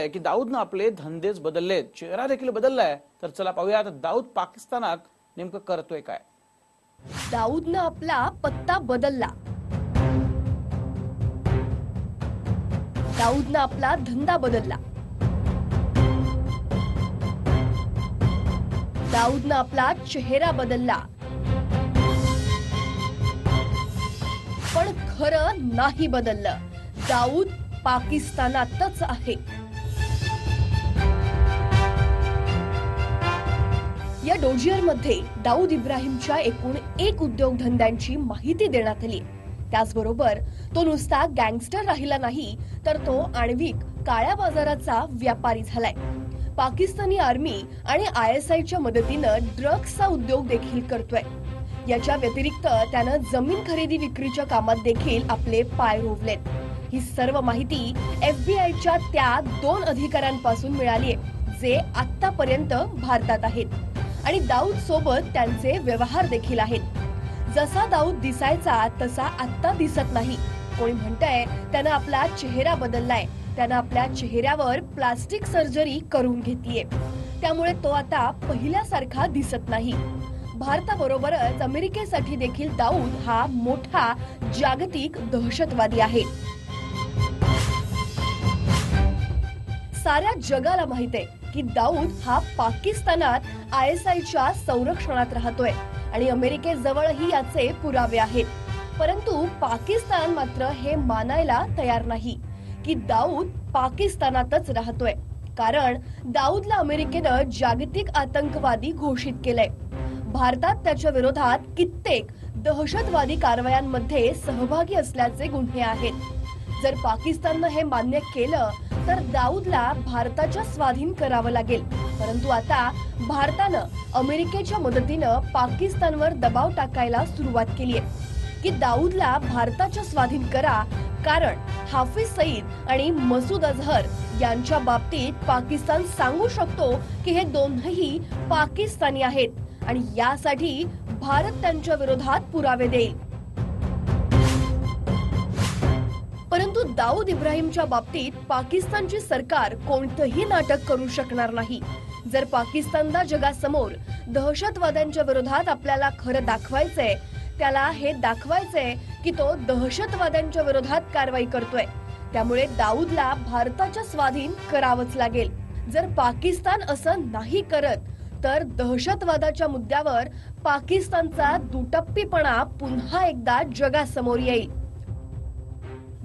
की दाऊदनं आपले धंदेच बदललेत. चेहरा देखील बदललाय तर चला पाहूया आता दाऊद पाकिस्तानात नेमकं करतोय काय. दाऊदनं आपला पत्ता बदलला. दाऊदनं आपला धंदा बदलला. दाऊदनं आपला चेहरा बदलला. पण खरं नाही बदललं. दाऊद पाकिस्तानातच आहे. या डोजियरमध्ये दाऊद इब्राहिमच्या एकूण एक उद्योगधंद्यांची माहिती देण्यात आली. त्याचबरोबर तो नुसता गँगस्टर राहिला नाही तर तो आण्विक काळ्या बाजाराचा व्यापारी झालाय. पाकिस्तानी आर्मी आणि आय एस आयच्या मदतीनं ड्रग्सचा उद्योग देखील करतोय. याच्या व्यतिरिक्त त्यानं जमीन खरेदी विक्रीच्या कामात देखील आपले पाय रोवलेत. ही सर्व माहिती एफबीआयच्या त्या दोन अधिकाऱ्यांपासून मिळाली आहे जे आतापर्यंत भारतात आहेत. आणि दाऊद सोबत त्यांचे व्यवहार देखील आहेत. जसा दाऊद दिसायचा तसा आता दिसत नाही. कोणी म्हणतंय त्यानं आपला चेहरा बदललाय. त्यानं आपल्या चेहऱ्यावर प्लास्टिक सर्जरी करून घेतलीये त्यामुळे तो आता पहिल्यासारखा दिसत नाही. भारताबरोबरच अमेरिकेसाठी देखील दाऊद हा मोठा जागतिक दहशतवादी आहे. साऱ्या जगाला माहीत आहे की दाऊद हा पाकिस्तानात आय एस आयच्या संरक्षणात राहतोय. आणि अमेरिकेजवळही याचे पुरावे आहेत. परंतु पाकिस्तान मात्र हे मानायला तयार नाही की दाऊद पाकिस्तानातच राहतोय. कारण दाऊदला अमेरिकेनं जागतिक आतंकवादी घोषित केलंय. भारतात त्याच्या विरोधात कित्येक दहशतवादी कारवायांमध्ये सहभागी असल्याचे गुन्हे आहेत. जर पाकिस्ताननं हे मान्य केलं तर दाऊदला भारताच्या स्वाधीन करावं लागेल. परंतु आता भारतानं अमेरिकेच्या मदतीनं पाकिस्तानवर दबाव टाकायला सुरुवात केली आहे. की दाऊदला भारताच्या स्वाधीन करा कारण हाफिज सईद आणि मसूद अझहर यांच्या बाबतीत पाकिस्तान सांगू शकतो की हे दोनही पाकिस्तानी आहेत आणि यासाठी भारत त्यांच्या विरोधात पुरावे देईल. दाऊद इब्राहिमच्या बाबतीत पाकिस्तानचे सरकार कोणतंही नाटक करू शकणार नाही. जर पाकिस्तानला जगासमोर दहशतवाद्यांच्या विरोधात आपल्याला खरं दाखवायचंय त्याला हे दाखवायचंय की तो दहशतवाद्यांच्या विरोधात कारवाई करतोय. त्यामुळे दाऊदला भारताच्या स्वाधीन करावंच लागेल. जर पाकिस्तान असं नाही करत तर दहशतवादाच्या मुद्द्यावर पाकिस्तानचा दुटप्पीपणा पुन्हा एकदा जगासमोर येईल.